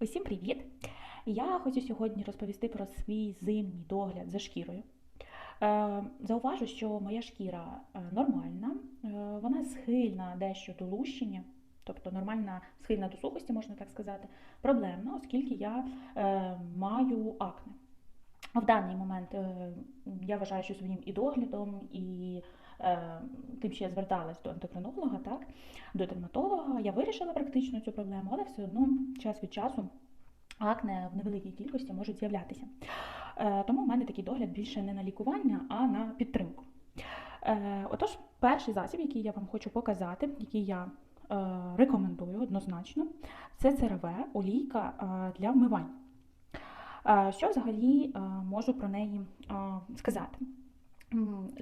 Усім привіт! Я хочу сьогодні розповісти про свій зимній догляд за шкірою. Е, Зауважу, що моя шкіра е, нормальна, е, вона схильна дещо до лущення, тобто нормальна схильна до сухості, можна так сказати. Проблемна, оскільки я маю акне. В даний момент я вважаю, що своїм і доглядом, і тим, що я зверталась до ендокринолога, так, до дерматолога, я вирішила практично цю проблему, але все одно час від часу акне в невеликій кількості можуть з'являтися. Е, Тому в мене такий догляд більше не на лікування, а на підтримку. Е, Отож, перший засіб, який я вам хочу показати, який я е, рекомендую однозначно, це ЦРВ, олійка е, для вмивання. Е, Що взагалі е, можу про неї е, сказати?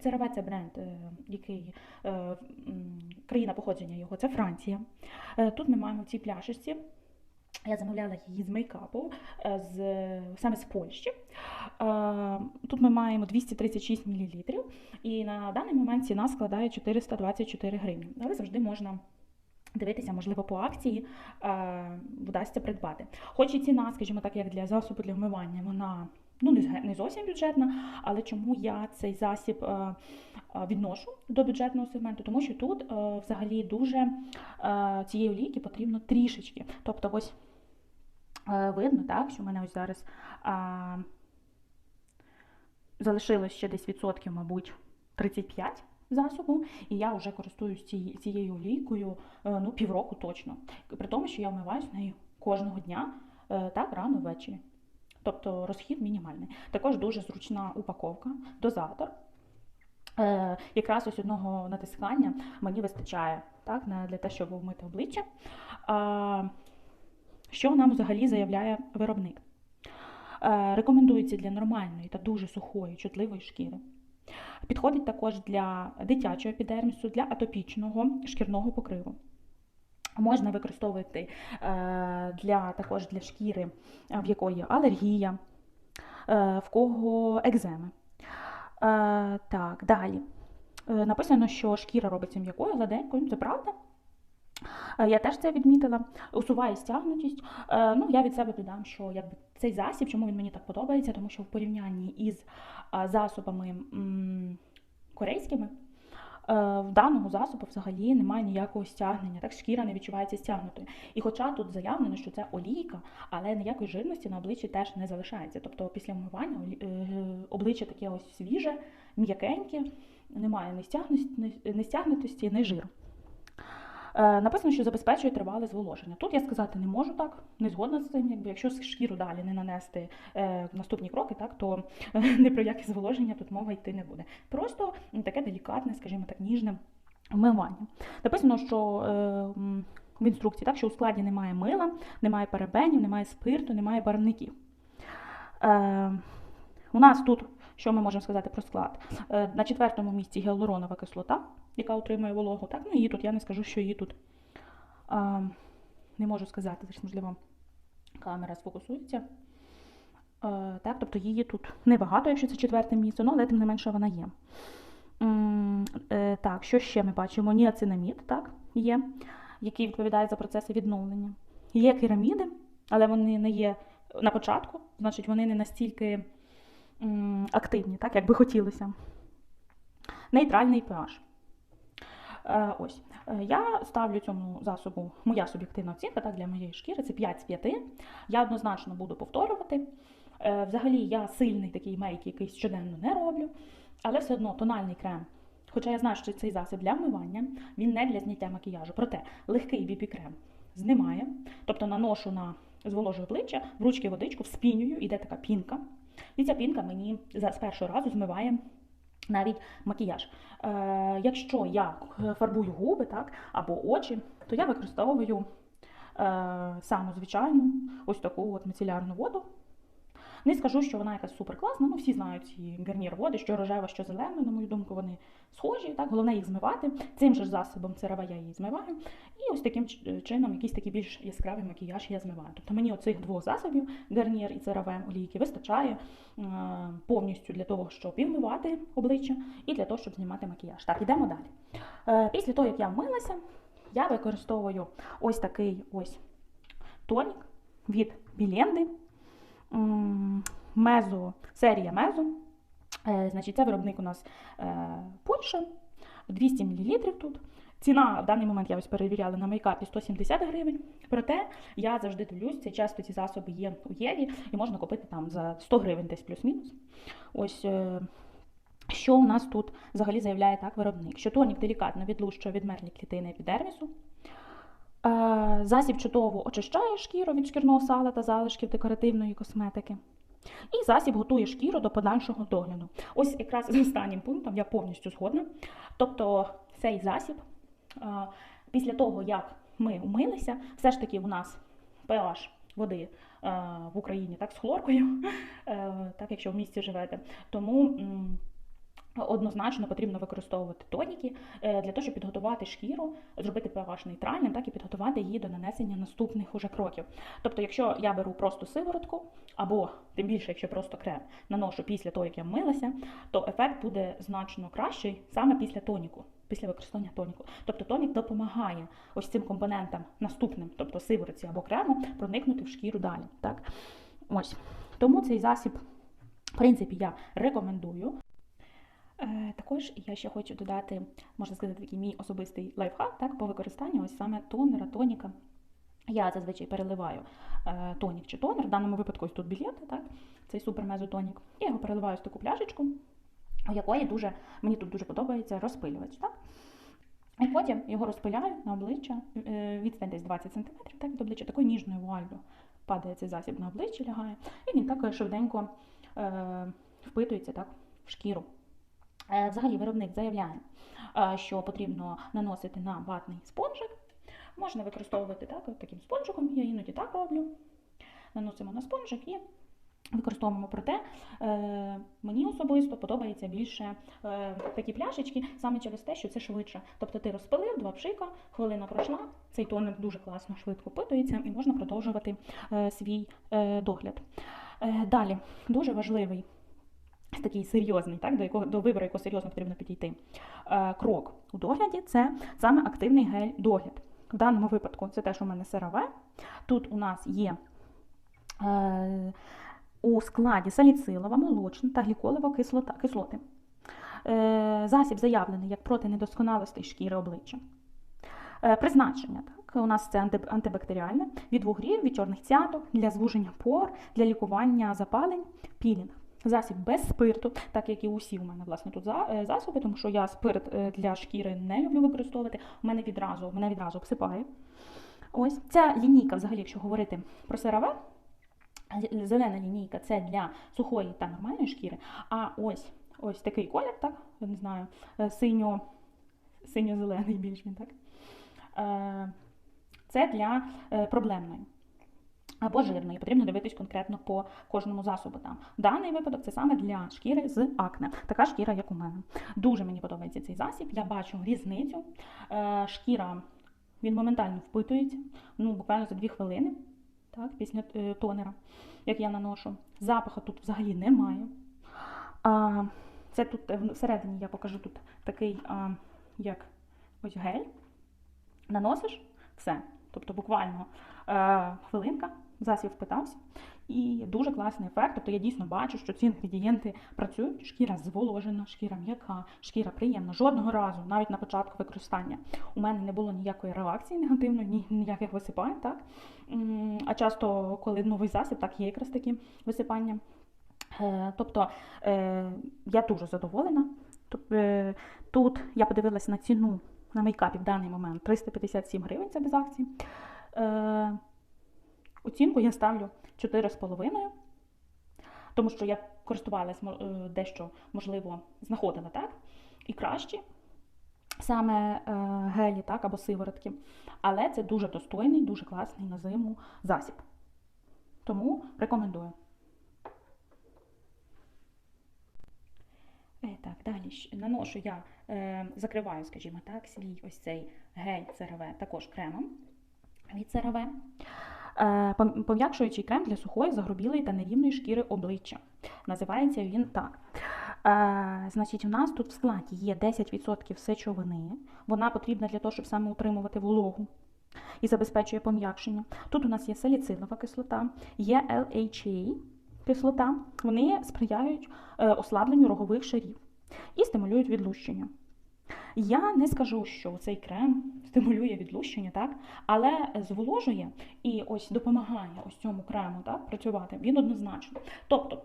ЦРВ це бренд, е, який е, країна походження його це Франція. Е, Тут ми маємо в цій пляшечці. Я замовляла її з мейкапу з, саме з Польщі. Тут ми маємо 236 мл, і на даний момент ціна складає 424 гривні. Але завжди можна дивитися, можливо, по акції е, вдасться придбати. Хоч і ціна, скажімо так, як для засобу для вмивання, вона ну, не, зовсім бюджетна, але чому я цей засіб е, е, відношу до бюджетного сегменту? Тому що тут е, взагалі дуже цієї олійки потрібно трішечки. Тобто, ось видно, так, що в мене ось зараз залишилось ще десь відсотків, мабуть, 35 засобу, і я вже користуюсь цією, олійкою ну, півроку точно. При тому, що я вмиваюсь нею кожного дня, так, рано ввечері. Тобто розхід мінімальний. Також дуже зручна упаковка, дозатор. Е, якраз ось одного натискання мені вистачає так, на, для того, щоб вмити обличчя. А, що нам взагалі заявляє виробник? Е, рекомендується для нормальної та дуже сухої, чутливої шкіри. Підходить також для дитячого епідермісу, для атопічного шкірного покриву. Можна використовувати е, для, також для шкіри, е, в якої алергія, е, в кого екземи. Так, далі. Написано, що шкіра робиться м'якою, гладенькою, це правда. Я теж це відмітила. Усуває стягнутість. Ну, я від себе додам, що якби цей засіб, чому він мені так подобається, тому що в порівнянні із засобами корейськими. Е, В даного засобу взагалі немає ніякого стягнення, так шкіра не відчувається стягнутою. І хоча тут заявлено, що це олійка, але ніякої жирності на обличчі теж не залишається. Тобто після вмивання олі- е, обличчя таке ось свіже, м'якеньке, немає ні стягнутості, ні стягнутості, ні жиру. Е, Написано, що забезпечує тривале зволоження. Тут я сказати не можу так, не згодна з цим. Якби якщо шкіру далі не нанести е, наступні кроки, так то е, ні про яке зволоження тут мова йти не буде. Просто таке делікатне, скажімо так, ніжне вмивання. Написано, що е, в інструкції, так, що у складі немає мила, немає парабенів, немає спирту, немає барвників. Е, у нас тут, що ми можемо сказати про склад? На четвертому місці гіалуронова кислота, яка утримує вологу. Так, ну її тут, я не скажу, що її тут а, не можу сказати, зараз, можливо, камера сфокусується. Е, так, тобто її тут небагато, якщо це четверте місце, ну, але тим не менше вона є. Е, так, що ще ми бачимо? Ніацинамід, так, є, який відповідає за процеси відновлення. Є кераміди, але вони не є на початку, значить, вони не настільки активні, так, як би хотілося. Нейтральний pH. Е, ось. Е, Я ставлю цьому засобу, моя суб'єктивна оцінка так, для моєї шкіри це 5 з 5. Я однозначно буду повторювати. Е, Взагалі я сильний такий мейк, який щоденно не роблю, але все одно тональний крем. Хоча я знаю, що цей засіб для вмивання, він не для зняття макіяжу. Проте легкий бібі-крем знімає, тобто наношу на зволожу обличчя, в ручки водичку, вспінюю, іде така пінка. І ця пінка мені з першого разу змиває навіть макіяж. Е, якщо я е, фарбую губи так, або очі, то я використовую е, саму звичайну ось таку от міцелярну воду. Не скажу, що вона якась супер класна, ну всі знають ці гарнір води, що рожева, що зелена, на мою думку, вони схожі. Так? Головне їх змивати. Цим же засобом ЦРВ я її змиваю. І ось таким чином якийсь такий більш яскравий макіяж я змиваю. Тобто мені оцих двох засобів, гарнір і ЦРВ олійки, вистачає е, повністю для того, щоб і вмивати обличчя, і для того, щоб знімати макіяж. Так, йдемо далі. Е, Після того, як я вмилася, я використовую ось такий ось тонік від Біленди. Мезо, серія Мезо. Е, Значить, це виробник у нас е, Польща, 200 мл тут. Ціна в даний момент я ось перевіряла на мейкапі 170 гривень. Проте я завжди дивлюсь, це часто ці засоби є у Єві і можна купити там за 100 гривень десь плюс-мінус. Ось е, що у нас тут взагалі заявляє так виробник? Що тонік делікатно відлущує відмерлі клітини епідермісу. Е, Засіб чудово очищає шкіру від шкірного сала та залишків декоративної косметики. І засіб готує шкіру до подальшого догляду. Ось якраз з останнім пунктом я повністю згодна. Тобто цей засіб, е, після того, як ми умилися, все ж таки у нас pH води е, в Україні так з хлоркою, так якщо в місті живете. Тому однозначно потрібно використовувати тоніки е, для того, щоб підготувати шкіру, зробити pH нейтральним, так і підготувати її до нанесення наступних уже кроків. Тобто, якщо я беру просто сиворотку, або тим більше, якщо просто крем наношу після того, як я вмилася, то ефект буде значно кращий саме після тоніку, після використання тоніку. Тобто тонік допомагає ось цим компонентам наступним, тобто сиворотці або крему, проникнути в шкіру далі. Так? Ось. Тому цей засіб, в принципі, я рекомендую. Е, Також я ще хочу додати, можна сказати, такий мій особистий лайфхак так, по використанню ось саме тонера, тоніка. Я зазвичай переливаю е, тонік чи тонер, в даному випадку ось тут білети, так, цей супермезотонік. Я його переливаю в таку пляшечку, у якої дуже, мені тут дуже подобається розпилювач. Так? І потім його розпиляю на обличчя, е, відстань десь 20 см так, від обличчя, такою ніжною вуаллю падає цей засіб на обличчя, лягає, і він так швиденько е, впитується так, в шкіру. Е, Взагалі виробник заявляє, е, що потрібно наносити на ватний спонжик. Можна використовувати так, таким спонжиком, я іноді так роблю. Наносимо на спонжик і використовуємо. Проте е, мені особисто подобається більше такі пляшечки, саме через те, що це швидше. Тобто ти розпилив, два пшика, хвилина пройшла, цей тонер дуже класно, швидко питується і можна продовжувати свій догляд. Далі, дуже важливий такий серйозний, так, до якого до вибору, якого серйозно потрібно підійти. Е, крок у догляді це саме активний гель-догляд. В даному випадку це те, що у мене CeraVe. Тут у нас є е, у складі саліцилова, молочна та гліколева кислота, кислоти. Е, засіб заявлений як проти недосконалостей шкіри обличчя. Е, призначення так, у нас це антибактеріальне від вугрів, від чорних цяток, для звуження пор, для лікування запалень, пілінг. Засіб без спирту, так як і усі у мене власне тут е, засоби, тому що я спирт е, для шкіри не люблю використовувати. У мене відразу мене відразу обсипає. Ось ця лінійка, взагалі, якщо говорити про з- зелена лінійка це для сухої та нормальної шкіри. А ось ось такий колір, так, я не знаю, е, синьо, синьо-зелений більш він так. Це для проблемної або жирної. Потрібно дивитись конкретно по кожному засобу. Там даний випадок це саме для шкіри з акне. Така шкіра, як у мене. Дуже мені подобається цей засіб. Я бачу різницю. Е, Шкіра він моментально впитується, ну буквально за 2 хвилини, так, після е, тонера, як я наношу. Запаху тут взагалі немає. А, Це тут е, всередині я покажу тут такий, а, як ось гель. Наносиш все. Тобто буквально е, хвилинка, засіб впитався. І дуже класний ефект. Тобто я дійсно бачу, що ці інгредієнти працюють. Шкіра зволожена, шкіра м'яка, шкіра приємна. Жодного разу, навіть на початку використання, у мене не було ніякої реакції негативної, ні, ніяких висипань. Так? А часто, коли новий засіб, так є якраз такі висипання. Е, Тобто е, я дуже задоволена. Е, Тут я подивилася на ціну на мейкапі в даний момент 357 гривень, це без акції. Оцінку я ставлю 4,5, тому що я користувалась е, дещо, можливо, знаходила так, і кращі саме е, гелі так, або сиворотки. Але це дуже достойний, дуже класний на зиму засіб. Тому рекомендую. Е, так, далі наношу я, е, закриваю, скажімо так, свій ось цей гель CeraVe також кремом від CeraVe. Е, пом- пом'якшуючий крем для сухої, загрубілої та нерівної шкіри обличчя. Називається він так. Е, значить, у нас тут в складі є 10% сечовини. Вона потрібна для того, щоб саме утримувати вологу. і забезпечує пом'якшення. Тут у нас є саліцилова кислота, є LHA кислота. Вони сприяють е, ослабленню рогових шарів і стимулюють відлущення. Я не скажу, що цей крем стимулює відлущення, так? але зволожує і ось допомагає ось цьому крему так, працювати. Він однозначно. Тобто,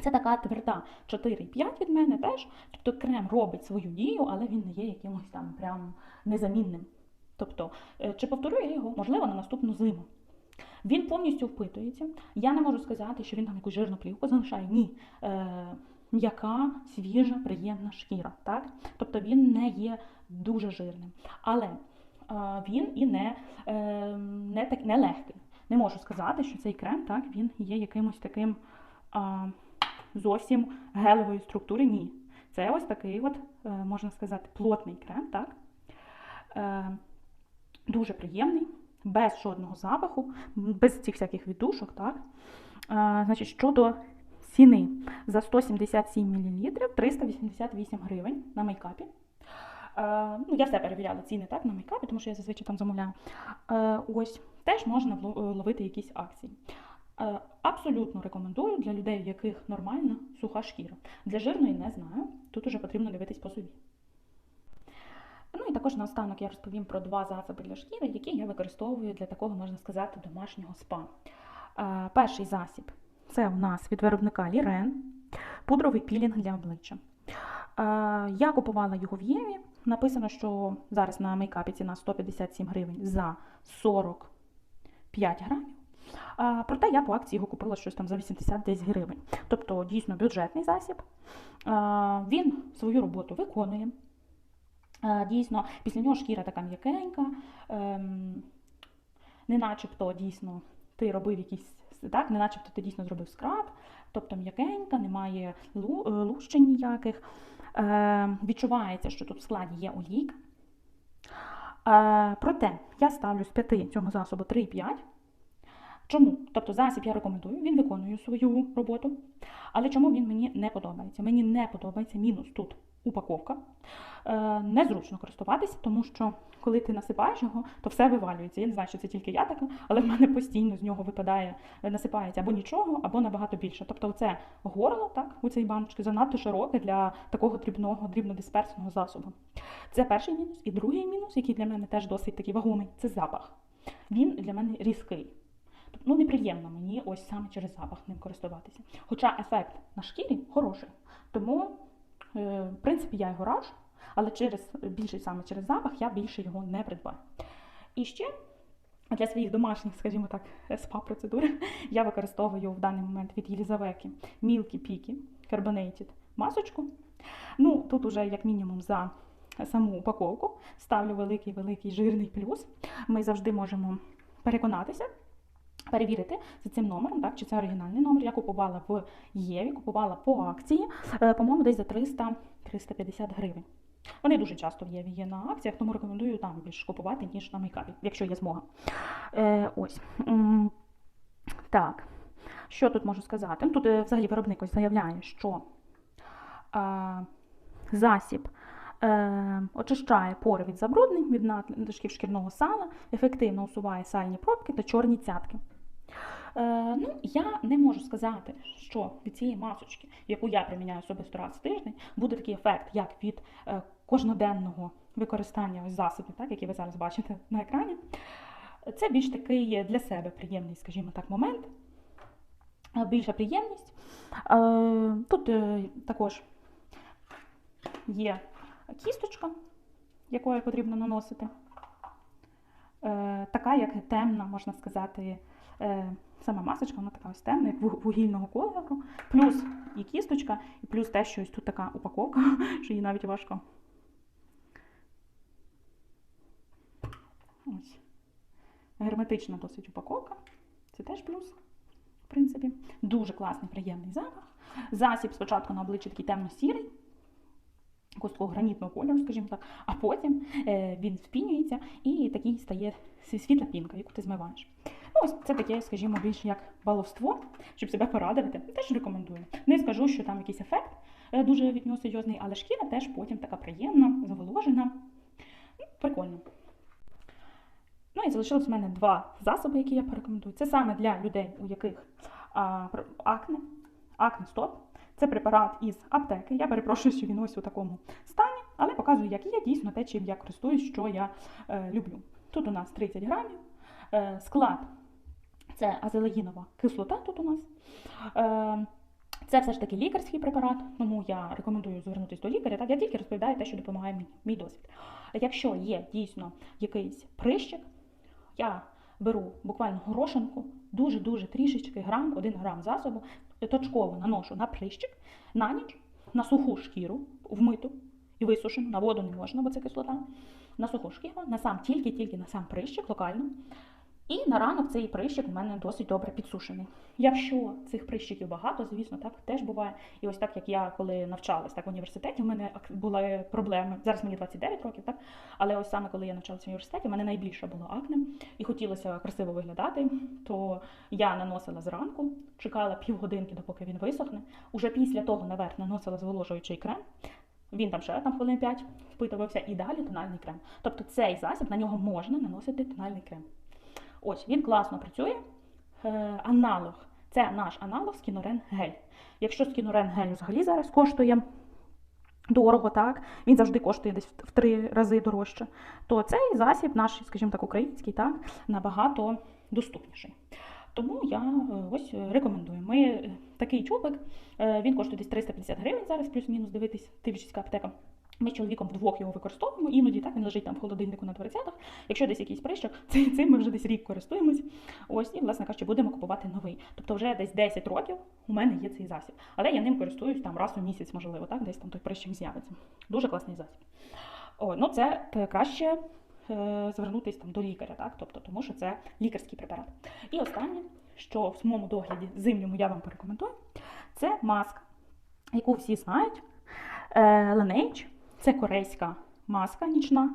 це така тверда 4,5 від мене теж. Тобто крем робить свою дію, але він не є якимось там прям незамінним. Тобто, е, чи повторю я його, можливо, на наступну зиму. Він повністю впитується. Я не можу сказати, що він там якусь жирну плівку залишає. Ні. М'яка, свіжа, приємна шкіра. Так? Тобто він не є дуже жирним. Але е, він і не, е, не, так, не легкий. Не можу сказати, що цей крем так, він є якимось таким е, зовсім гелевої структури. Ні. Це ось такий, от, е, можна сказати, плотний крем. так? Дуже приємний, без жодного запаху, без цих всяких віддушок. Так? Значить, щодо ціни за 177 мл 388 гривень на мейкапі. Е, ну, Я все перевіряла ціни так, на мейкапі, тому що я зазвичай там замовляю. Е, ось теж можна ловити якісь акції. Е, Абсолютно рекомендую для людей, в яких нормальна суха шкіра. Для жирної не знаю. Тут уже потрібно дивитись по собі. Ну і також наостанок я розповім про два засоби для шкіри, які я використовую для такого, можна сказати, домашнього спа. Е, Перший засіб це у нас від виробника Лірен, пудровий пілінг для обличчя. Я купувала його в Єві. Написано, що зараз на мейкапі ціна 157 гривень за 45 грамів. Проте я по акції його купила щось там за 80 десь гривень. Тобто дійсно бюджетний засіб. Він свою роботу виконує. Дійсно, після нього шкіра така м'якенька, ем, не начебто дійсно ти робив якийсь, так, не начебто ти дійсно зробив скраб, тобто м'якенька, немає е, лущень ніяких. Е, відчувається, що тут в складі є олійка. Е, проте я ставлю з 5 цього засобу 3,5. Чому? Тобто засіб я рекомендую, він виконує свою роботу. Але чому він мені не подобається? Мені не подобається мінус тут упаковка. Е, незручно користуватися, тому що коли ти насипаєш його, то все вивалюється. Я не знаю, що це тільки я така, але в мене постійно з нього випадає, е, насипається або нічого, або набагато більше. Тобто, це горло так, у цієї баночки занадто широке для такого дрібного, дрібнодисперсного засобу. Це перший мінус. І другий мінус, який для мене теж досить такий вагомий, це запах. Він для мене різкий. Тобто, ну, неприємно мені ось саме через запах ним користуватися. Хоча ефект на шкірі хороший. Тому, в принципі, я його раджу, але через більше саме через запах я більше його не придбаю. І ще для своїх домашніх, скажімо так, спа-процедур я використовую в даний момент від Єлізавети Milky Picky Carbonated масочку. Ну, тут уже як мінімум за саму упаковку ставлю великий-великий жирний плюс. Ми завжди можемо переконатися, перевірити за цим номером, так, чи це оригінальний номер. Я купувала в Єві, купувала по акції, е, по-моєму, десь за 300-350 гривень. Вони дуже часто в Єві є на акціях, тому рекомендую там більше купувати, ніж на мейкапі, якщо є змога. Е, ось. Так, що тут можу сказати? Тут е, взагалі виробник ось заявляє, що е, засіб е, очищає пори від забруднень, від надлишків шкірного сала, ефективно усуває сальні пробки та чорні цятки. Е, ну, я не можу сказати, що від цієї масочки, яку я приміняю особисто раз в тиждень, буде такий ефект, як від е, кожноденного використання ось засобів, так, які ви зараз бачите на екрані. Це більш такий для себе приємний, скажімо так, момент. Е, Більша приємність. Тут також є кісточка, якою потрібно наносити. Така, як темна, можна сказати, сама масочка, вона така ось темна, як вугільного кольору. Плюс і кісточка, і плюс те, що ось тут така упаковка, що її навіть важко. Ось. Герметична досить упаковка. Це теж плюс, в принципі. Дуже класний, приємний запах. Засіб спочатку на обличчі такий темно-сірий, такого гранітного кольору, скажімо так, а потім е, він вспінюється і такий стає сві- світла пінка, яку ти змиваєш. Ну, ось це таке, скажімо, більш як баловство, щоб себе порадувати. Теж рекомендую. Не скажу, що там якийсь ефект е, дуже від нього серйозний, але шкіра теж потім така приємна, зволожена. Ну, Прикольно. Ну і залишилось в мене два засоби, які я порекомендую. Це саме для людей, у яких а, акне, акне стоп. Це препарат із аптеки. Я перепрошую, що він ось у такому стані, але показую, як є дійсно те, чим я користуюсь, що я е, люблю. Тут у нас 30 грамів. Е, склад це азелегінова кислота тут у нас. Е, це все ж таки лікарський препарат, тому я рекомендую звернутися до лікаря. Так, я тільки розповідаю те, що допомагає мені, мій досвід. Якщо є дійсно якийсь прищик, я беру буквально горошинку, дуже-дуже трішечки грам, один грам засобу, точково наношу на прищик, на ніч, на суху шкіру, вмиту і висушену, на воду не можна, бо це кислота, на суху шкіру, на сам тільки-тільки на сам прищик локально. І на ранок цей прищик у мене досить добре підсушений. Якщо цих прищиків багато, звісно, так теж буває. І ось так як я коли навчалась так в університеті, в мене були проблеми. Зараз мені 29 років, так але ось саме коли я навчалася в університеті, в мене найбільше було акне, і хотілося красиво виглядати. То я наносила зранку, чекала півгодинки, допоки він висохне. Уже після того наверх наносила зволожуючий крем. Він там ще там хвилин 5 впитувався і далі тональний крем. Тобто цей засіб на нього можна наносити тональний крем. Ось він класно працює. Е, аналог. Це наш аналог скінорен гель. Якщо скінорен гель взагалі зараз коштує дорого, так, він завжди коштує десь в три рази дорожче, то цей засіб, наш, скажімо так, український, так, набагато доступніший. Тому я е, ось рекомендую. Ми е, такий чубик, він коштує десь 350 гривень зараз, плюс-мінус дивитись, дивлячись аптека. Ми з чоловіком вдвох його використовуємо, іноді так він лежить там в холодильнику на дверцятах. Якщо десь якийсь прищик, цим, ми вже десь рік користуємось. Ось і, власне кажучи, будемо купувати новий. Тобто вже десь 10 років у мене є цей засіб. Але я ним користуюсь там раз у місяць, можливо, так, десь там той прищик з'явиться. Дуже класний засіб. О, ну це е, краще е, звернутися там до лікаря, так? Тобто, тому що це лікарський препарат. І останнє, що в моєму догляді зимньому я вам порекомендую, це маска, яку всі знають. Е, Laneige. Це корейська маска нічна.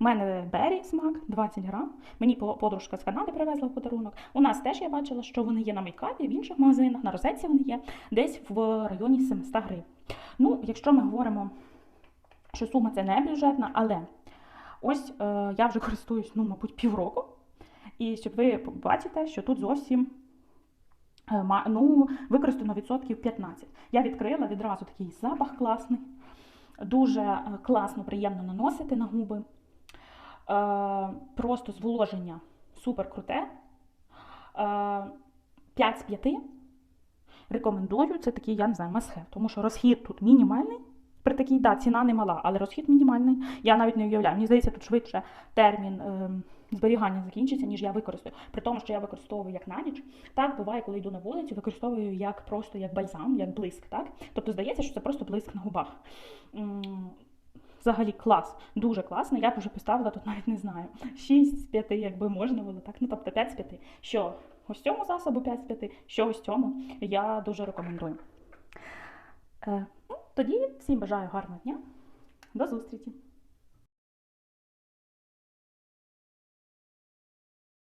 У мене Берry смак 20 грам. Мені подружка з Канади привезла в подарунок. У нас теж я бачила, що вони є на мейкапі, в інших магазинах, на розетці вони є, десь в районі 700 гривень. Ну, якщо ми говоримо, що сума це не бюджетна, але ось е, я вже користуюсь, ну, мабуть, півроку. І щоб ви побачите, що тут зовсім е, ну, використано відсотків 15. Я відкрила відразу такий запах класний. Дуже е, класно, приємно наносити на губи. Е, Просто зволоження супер круте. 5 з 5. Рекомендую, це такий, я не знаю, must-have, тому що розхід тут мінімальний. При такій, да, ціна немала, але розхід мінімальний. Я навіть не уявляю. Мені здається, тут швидше термін е, зберігання закінчиться, ніж я використаю. При тому, що я використовую як на ніч. Так буває, коли йду на вулицю, використовую як просто як бальзам, як блиск. Так? Тобто здається, що це просто блиск на губах. Взагалі клас, дуже класно. Я б вже поставила тут навіть не знаю. 6 з 5, якби можна було так. Ну тобто 5 з 5. Що ось цьому засобу 5 з 5, що ось цьому я дуже рекомендую. Е, ну, тоді всім бажаю гарного дня. До зустрічі!